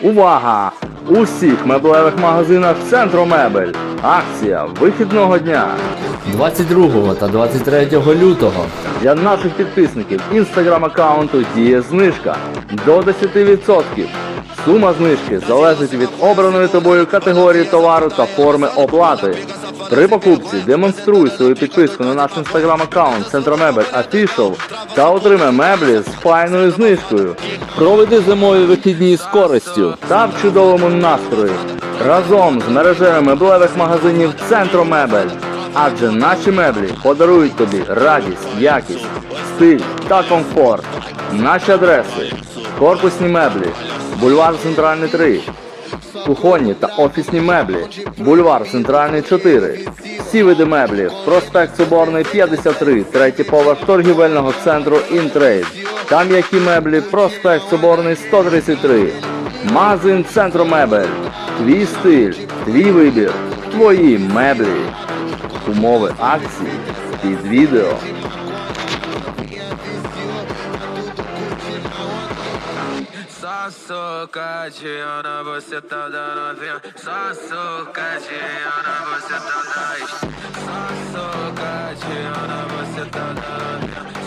Увага! У всіх меблевих магазинах Центру Мебель. Акція вихідного дня. 22 та 23 лютого Для наших підписників інстаграм-аккаунту діє знижка до 10%. Сума знижки залежить від обраної тобою категорії товару та форми оплати. При покупці демонструй свою підписку на наш інстаграм-аккаунт Центромебель Official та отримай меблі з файною знижкою. Проведи зимові вихідні з користю та в чудовому настрої разом з мережею меблевих магазинів Центромебель. Адже наші меблі подарують тобі радість, якість, стиль та комфорт. Наші адреси: корпусні меблі, бульвар Центральний 3, кухонні та офісні меблі, бульвар Центральний 4. Всі види меблів, проспект Соборний 53, третій поверх торгівельного центру Інтрейд. Там які меблі, проспект Соборний 133. Магазин Центру Мебель. Твій стиль, твій вибір, твої меблі. Умови акції під відео. Só socadinha na você tá dando novinha. Só socadinha na você tá dando. Só socadinha na você tá dando. novinha.